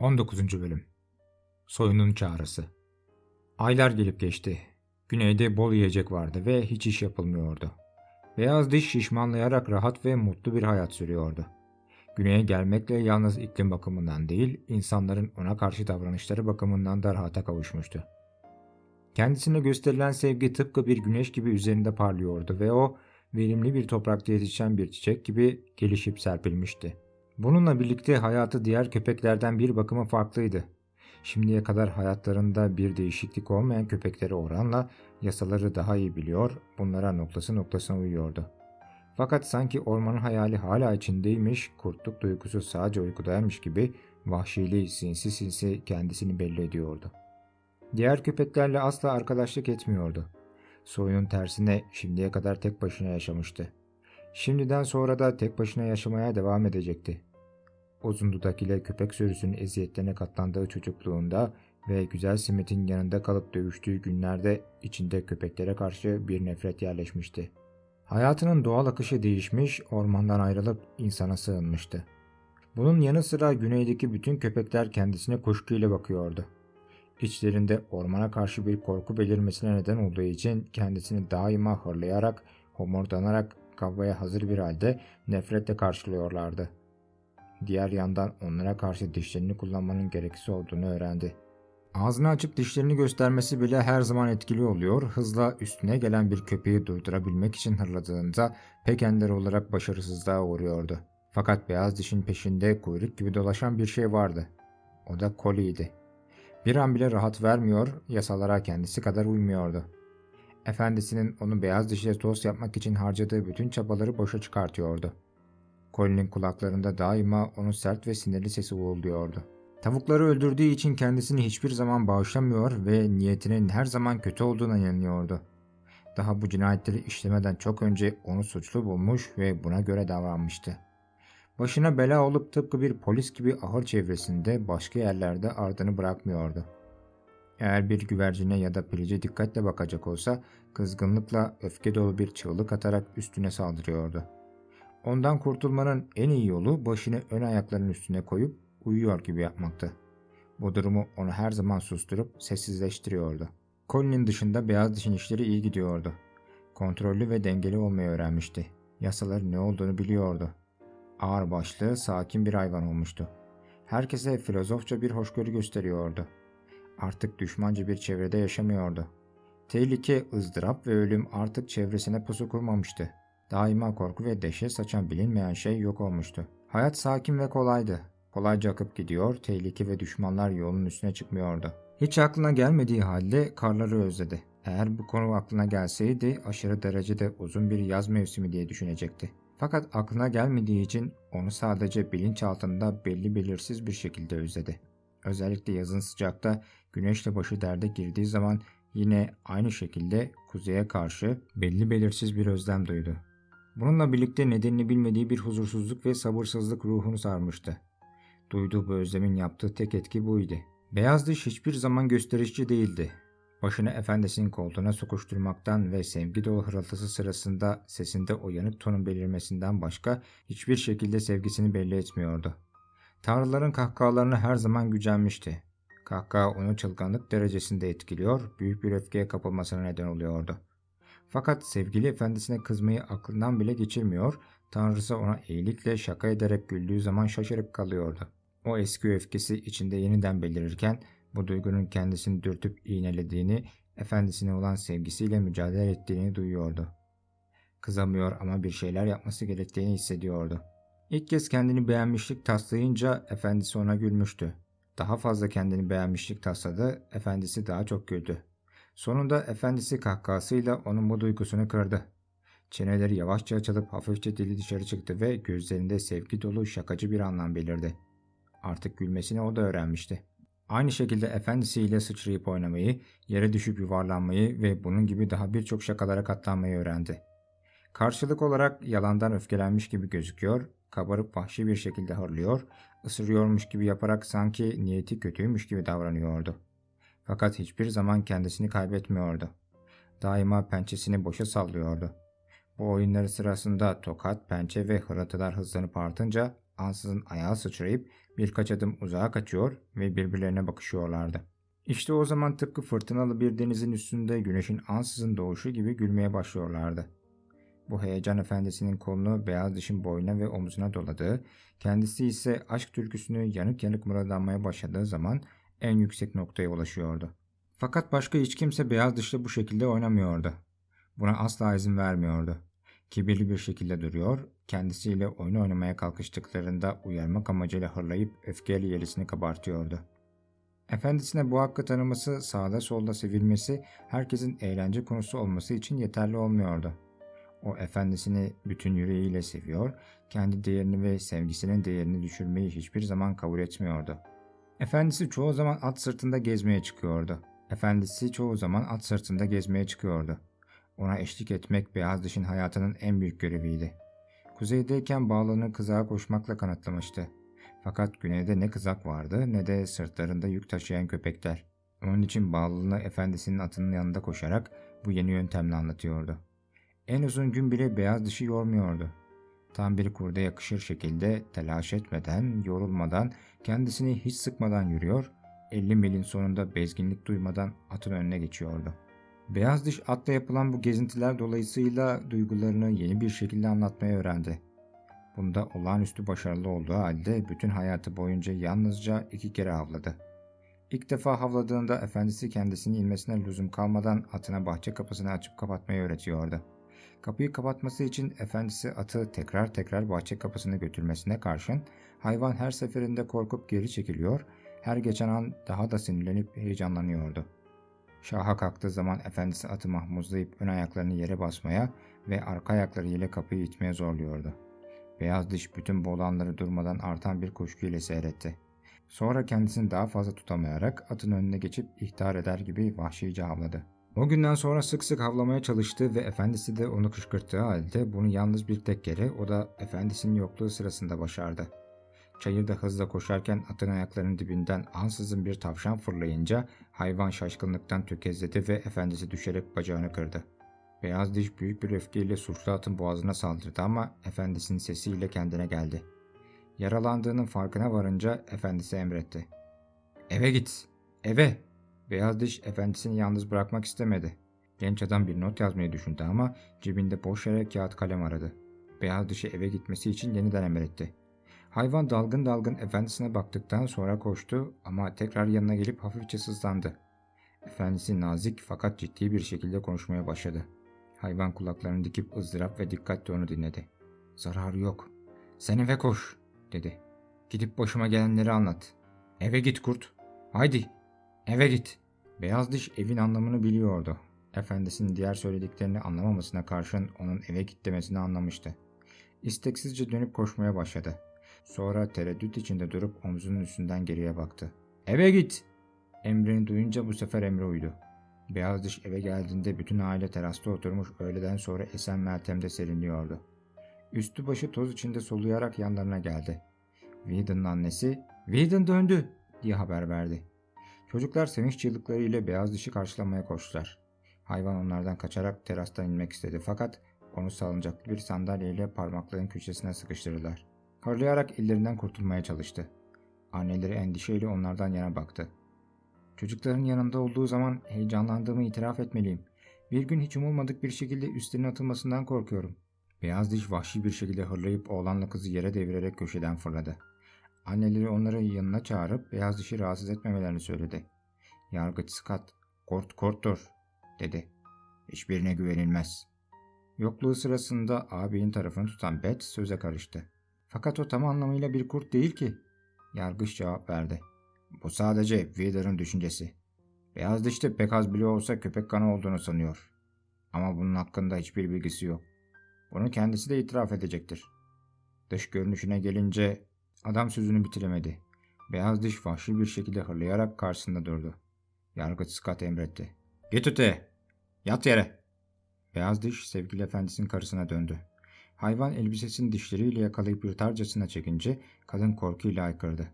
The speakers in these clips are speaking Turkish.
19. Bölüm Soyunun Çağrısı Aylar gelip geçti. Güneyde bol yiyecek vardı ve hiç iş yapılmıyordu. Beyaz diş şişmanlayarak rahat ve mutlu bir hayat sürüyordu. Güney'e gelmekle yalnız iklim bakımından değil, insanların ona karşı davranışları bakımından da rahata kavuşmuştu. Kendisine gösterilen sevgi tıpkı bir güneş gibi üzerinde parlıyordu ve o, verimli bir toprakta yetişen bir çiçek gibi gelişip serpilmişti. Bununla birlikte hayatı diğer köpeklerden bir bakıma farklıydı. Şimdiye kadar hayatlarında bir değişiklik olmayan köpekleri oranla yasaları daha iyi biliyor, bunlara noktası noktasına uyuyordu. Fakat sanki ormanın hayali hala içindeymiş, kurtluk duygusu sadece uykudaymış gibi vahşiliği sinsi sinsi kendisini belli ediyordu. Diğer köpeklerle asla arkadaşlık etmiyordu. Soyunun tersine şimdiye kadar tek başına yaşamıştı. Şimdiden sonra da tek başına yaşamaya devam edecekti. Uzun dudak ile köpek sürüsünün eziyetlerine katlandığı çocukluğunda ve güzel Smith'in yanında kalıp dövüştüğü günlerde içinde köpeklere karşı bir nefret yerleşmişti. Hayatının doğal akışı değişmiş, ormandan ayrılıp insana sığınmıştı. Bunun yanı sıra güneydeki bütün köpekler kendisine kuşkuyla bakıyordu. İçlerinde ormana karşı bir korku belirmesine neden olduğu için kendisini daima hırlayarak, homurdanarak kavgaya hazır bir halde nefretle karşılıyorlardı. Diğer yandan onlara karşı dişlerini kullanmanın gereksiz olduğunu öğrendi. Ağzını açıp dişlerini göstermesi bile her zaman etkili oluyor. Hızla üstüne gelen bir köpeği durdurabilmek için hırladığında pek ender olarak başarısızlığa uğruyordu. Fakat beyaz dişin peşinde kuyruk gibi dolaşan bir şey vardı. O da koliydi. Bir an bile rahat vermiyor, yasalara kendisi kadar uymuyordu. Efendisinin onu beyaz dişle tost yapmak için harcadığı bütün çabaları boşa çıkartıyordu. Colin'in kulaklarında daima onun sert ve sinirli sesi uğulduyordu. Tavukları öldürdüğü için kendisini hiçbir zaman bağışlamıyor ve niyetinin her zaman kötü olduğuna inanıyordu. Daha bu cinayetleri işlemeden çok önce onu suçlu bulmuş ve buna göre davranmıştı. Başına bela olup tıpkı bir polis gibi ahır çevresinde başka yerlerde ardını bırakmıyordu. Eğer bir güvercine ya da pilice dikkatle bakacak olsa kızgınlıkla öfke dolu bir çığlık atarak üstüne saldırıyordu. Ondan kurtulmanın en iyi yolu başını ön ayaklarının üstüne koyup uyuyor gibi yapmaktı. Bu durumu onu her zaman susturup sessizleştiriyordu. Colin'in dışında beyaz dişin işleri iyi gidiyordu. Kontrollü ve dengeli olmayı öğrenmişti. Yasaların ne olduğunu biliyordu. Ağır başlı, sakin bir hayvan olmuştu. Herkese filozofça bir hoşgörü gösteriyordu. Artık düşmanca bir çevrede yaşamıyordu. Tehlike, ızdırap ve ölüm artık çevresine pusu kurmamıştı. Daima korku ve dehşet saçan bilinmeyen şey yok olmuştu. Hayat sakin ve kolaydı. Kolayca akıp gidiyor, tehlike ve düşmanlar yolun üstüne çıkmıyordu. Hiç aklına gelmediği halde karları özledi. Eğer bu konu aklına gelseydi aşırı derecede uzun bir yaz mevsimi diye düşünecekti. Fakat aklına gelmediği için onu sadece bilinçaltında belli belirsiz bir şekilde özledi. Özellikle yazın sıcakta güneşle başı derde girdiği zaman yine aynı şekilde kuzeye karşı belli belirsiz bir özlem duydu. Bununla birlikte nedenini bilmediği bir huzursuzluk ve sabırsızlık ruhunu sarmıştı. Duyduğu bu özlemin yaptığı tek etki buydu. Beyaz diş hiçbir zaman gösterişçi değildi. Başını efendisinin koltuğuna sokuşturmaktan ve sevgi dolu hırıltısı sırasında sesinde o yanık tonun belirmesinden başka hiçbir şekilde sevgisini belli etmiyordu. Tanrıların kahkahalarını her zaman gücenmişti. Kahkaha onu çılgınlık derecesinde etkiliyor, büyük bir öfkeye kapılmasına neden oluyordu. Fakat sevgili efendisine kızmayı aklından bile geçirmiyor, tanrısı ona iyilikle şaka ederek güldüğü zaman şaşırıp kalıyordu. O eski öfkesi içinde yeniden belirirken bu duygunun kendisini dürtüp iğnelediğini, efendisine olan sevgisiyle mücadele ettiğini duyuyordu. Kızamıyor ama bir şeyler yapması gerektiğini hissediyordu. İlk kez kendini beğenmişlik taslayınca efendisi ona gülmüştü. Daha fazla kendini beğenmişlik tasladı, efendisi daha çok güldü. Sonunda efendisi kahkahasıyla onun bu duygusunu kırdı. Çeneleri yavaşça açılıp hafifçe dili dışarı çıktı ve gözlerinde sevgi dolu şakacı bir anlam belirdi. Artık gülmesini o da öğrenmişti. Aynı şekilde efendisiyle sıçrayıp oynamayı, yere düşüp yuvarlanmayı ve bunun gibi daha birçok şakalara katlanmayı öğrendi. Karşılık olarak yalandan öfkelenmiş gibi gözüküyor, kabarıp vahşi bir şekilde hırlıyor, ısırıyormuş gibi yaparak sanki niyeti kötüymüş gibi davranıyordu. Fakat hiçbir zaman kendisini kaybetmiyordu. Daima pençesini boşa sallıyordu. Bu oyunları sırasında tokat, pençe ve hırıltılar hızlanıp artınca ansızın ayağa sıçrayıp birkaç adım uzağa kaçıyor ve birbirlerine bakışıyorlardı. İşte o zaman tıpkı fırtınalı bir denizin üstünde güneşin ansızın doğuşu gibi gülmeye başlıyorlardı. Bu heyecan efendisinin kolunu beyaz dişin boynuna ve omzuna doladığı, kendisi ise aşk türküsünü yanık yanık mırıldanmaya başladığı zaman en yüksek noktaya ulaşıyordu. Fakat başka hiç kimse beyaz dışla bu şekilde oynamıyordu. Buna asla izin vermiyordu. Kibirli bir şekilde duruyor, kendisiyle oyun oynamaya kalkıştıklarında uyarmak amacıyla hırlayıp öfkeyle yerisini kabartıyordu. Efendisine bu hakkı tanıması, sağda solda sevilmesi, herkesin eğlence konusu olması için yeterli olmuyordu. O efendisini bütün yüreğiyle seviyor, kendi değerini ve sevgisinin değerini düşürmeyi hiçbir zaman kabul etmiyordu. Efendisi çoğu zaman at sırtında gezmeye çıkıyordu. Efendisi çoğu zaman at sırtında gezmeye çıkıyordu. Ona eşlik etmek beyaz dişin hayatının en büyük göreviydi. Kuzeydeyken bağlılığını kızağa koşmakla kanıtlamıştı. Fakat güneyde ne kızak vardı ne de sırtlarında yük taşıyan köpekler. Onun için bağlılığını efendisinin atının yanında koşarak bu yeni yöntemle anlatıyordu. En uzun gün bile beyaz dişi yormuyordu. Tam bir kurda yakışır şekilde telaş etmeden, yorulmadan, kendisini hiç sıkmadan yürüyor, 50 milin sonunda bezginlik duymadan atın önüne geçiyordu. Beyaz diş atla yapılan bu gezintiler dolayısıyla duygularını yeni bir şekilde anlatmayı öğrendi. Bunda olağanüstü başarılı olduğu halde bütün hayatı boyunca yalnızca iki kere havladı. İlk defa havladığında efendisi kendisini inmesine lüzum kalmadan atına bahçe kapısını açıp kapatmayı öğretiyordu. Kapıyı kapatması için efendisi atı tekrar tekrar bahçe kapısını götürmesine karşın hayvan her seferinde korkup geri çekiliyor, her geçen an daha da sinirlenip heyecanlanıyordu. Şaha kalktığı zaman efendisi atı mahmuzlayıp ön ayaklarını yere basmaya ve arka ayakları ile kapıyı itmeye zorluyordu. Beyaz diş bütün bu olanları durmadan artan bir kuşku ile seyretti. Sonra kendisini daha fazla tutamayarak atın önüne geçip ihtar eder gibi vahşice havladı. O günden sonra sık sık havlamaya çalıştı ve efendisi de onu kışkırttığı halde bunu yalnız bir tek kere o da efendisinin yokluğu sırasında başardı. Çayırda hızla koşarken atın ayaklarının dibinden ansızın bir tavşan fırlayınca hayvan şaşkınlıktan tökezledi ve efendisi düşerek bacağını kırdı. Beyaz diş büyük bir öfkeyle suçlu atın boğazına saldırdı ama efendisinin sesiyle kendine geldi. Yaralandığının farkına varınca efendisi emretti. Eve git, eve. Beyaz diş efendisini yalnız bırakmak istemedi. Genç adam bir not yazmayı düşündü ama cebinde boş yere kağıt kalem aradı. Beyaz dişi eve gitmesi için yeniden emretti. Hayvan dalgın dalgın efendisine baktıktan sonra koştu ama tekrar yanına gelip hafifçe sızlandı. Efendisi nazik fakat ciddi bir şekilde konuşmaya başladı. Hayvan kulaklarını dikip ızdırap ve dikkatle onu dinledi. Zararı yok. Sen eve koş, dedi. Gidip başıma gelenleri anlat. Eve git kurt. Haydi, eve git. Beyaz diş evin anlamını biliyordu. Efendisinin diğer söylediklerini anlamamasına karşın onun eve git demesini anlamıştı. İsteksizce dönüp koşmaya başladı. Sonra tereddüt içinde durup omzunun üstünden geriye baktı. Eve git! Emrini duyunca bu sefer emre uydu. Beyaz diş eve geldiğinde bütün aile terasta oturmuş öğleden sonra esen Meltem'de serinliyordu. Üstü başı toz içinde soluyarak yanlarına geldi. Whedon'ın annesi, Whedon döndü diye haber verdi. Çocuklar sevinç çığlıklarıyla beyaz dişi karşılamaya koştular. Hayvan onlardan kaçarak terastan inmek istedi fakat onu salıncaklı bir sandalyeyle parmakların köşesine sıkıştırdılar. Hırlayarak ellerinden kurtulmaya çalıştı. Anneleri endişeyle onlardan yana baktı. Çocukların yanında olduğu zaman heyecanlandığımı itiraf etmeliyim. Bir gün hiç umulmadık bir şekilde üstlerine atılmasından korkuyorum. Beyaz diş vahşi bir şekilde hırlayıp oğlanla kızı yere devirerek köşeden fırladı. Anneleri onları yanına çağırıp beyaz dişi rahatsız etmemelerini söyledi. Yargıç Scott, kort korttur, dedi. Hiçbirine güvenilmez. Yokluğu sırasında ağabeyin tarafını tutan Bet söze karıştı. Fakat o tam anlamıyla bir kurt değil ki. Yargıç cevap verdi. Bu sadece Wheeler'ın düşüncesi. Beyaz dişli pek az bile olsa köpek kanı olduğunu sanıyor. Ama bunun hakkında hiçbir bilgisi yok. Bunu kendisi de itiraf edecektir. Dış görünüşüne gelince adam sözünü bitiremedi. Beyaz diş vahşi bir şekilde hırlayarak karşısında durdu. Yargıç Scott emretti. Git öte. Yat yere. Beyaz diş sevgili efendisinin karısına döndü. Hayvan elbisesini dişleriyle yakalayıp yırtarcasına çekince kadın korkuyla aykırdı.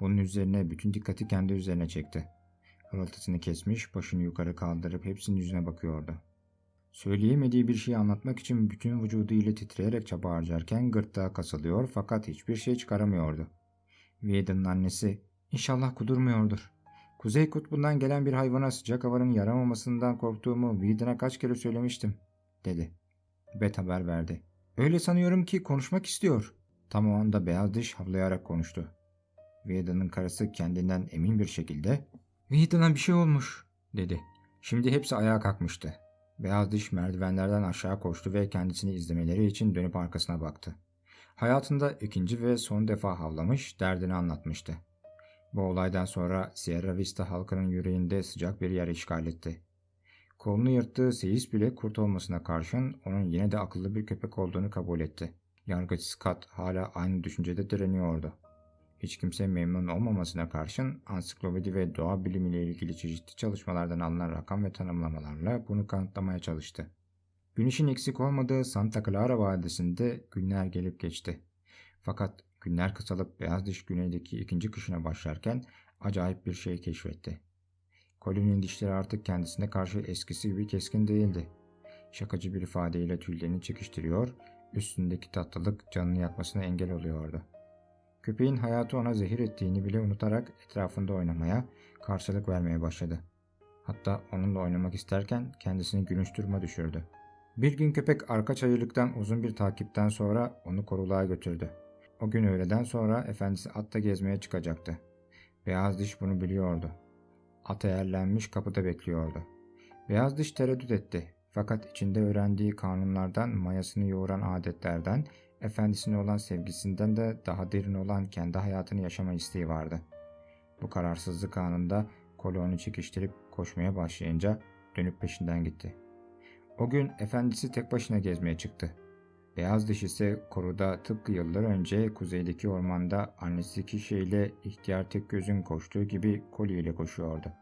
Bunun üzerine bütün dikkati kendi üzerine çekti. Hırıltısını kesmiş, başını yukarı kaldırıp hepsinin yüzüne bakıyordu. Söyleyemediği bir şeyi anlatmak için bütün vücudu titreyerek çaba harcarken gırtlağa kasılıyor fakat hiçbir şey çıkaramıyordu. Whedon'un annesi inşallah kudurmuyordur. Kuzey kutbundan gelen bir hayvana sıcak havanın yaramamasından korktuğumu Whedon'a kaç kere söylemiştim, dedi. Bet haber verdi. Öyle sanıyorum ki konuşmak istiyor. Tam o anda beyaz diş havlayarak konuştu. Whedon'un karısı kendinden emin bir şekilde Whedon'a bir şey olmuş, dedi. Şimdi hepsi ayağa kalkmıştı. Beyaz diş merdivenlerden aşağı koştu ve kendisini izlemeleri için dönüp arkasına baktı. Hayatında ikinci ve son defa havlamış, derdini anlatmıştı. Bu olaydan sonra Sierra Vista halkının yüreğinde sıcak bir yer işgal etti. Kolunu yırttığı seyis bile kurt olmasına karşın onun yine de akıllı bir köpek olduğunu kabul etti. Yargıç Scott hala aynı düşüncede direniyordu. Hiç kimse memnun olmamasına karşın ansiklopedi ve doğa bilimiyle ilgili çeşitli çalışmalardan alınan rakam ve tanımlamalarla bunu kanıtlamaya çalıştı. Güneşin eksik olmadığı Santa Clara Vadisi'nde günler gelip geçti. Fakat günler kısalıp beyaz diş güneydeki ikinci kışına başlarken acayip bir şey keşfetti. Colin'in dişleri artık kendisine karşı eskisi gibi keskin değildi. Şakacı bir ifadeyle tüylerini çekiştiriyor, üstündeki tatlılık canını yakmasına engel oluyordu. Köpeğin hayatı ona zehir ettiğini bile unutarak etrafında oynamaya, karşılık vermeye başladı. Hatta onunla oynamak isterken kendisini gülünç duruma düşürdü. Bir gün köpek arka çayırlıktan uzun bir takipten sonra onu koruluğa götürdü. O gün öğleden sonra efendisi atta gezmeye çıkacaktı. Beyaz diş bunu biliyordu. At eğerlenmiş kapıda bekliyordu. Beyaz diş tereddüt etti. Fakat içinde öğrendiği kanunlardan, mayasını yoğuran adetlerden, efendisine olan sevgisinden de daha derin olan kendi hayatını yaşama isteği vardı. Bu kararsızlık anında kolu onu çekiştirip koşmaya başlayınca dönüp peşinden gitti. O gün efendisi tek başına gezmeye çıktı. Beyaz diş ise koruda tıpkı yıllar önce kuzeydeki ormanda annesi kişiyle ihtiyar tek gözün koştuğu gibi kolye ile koşuyordu.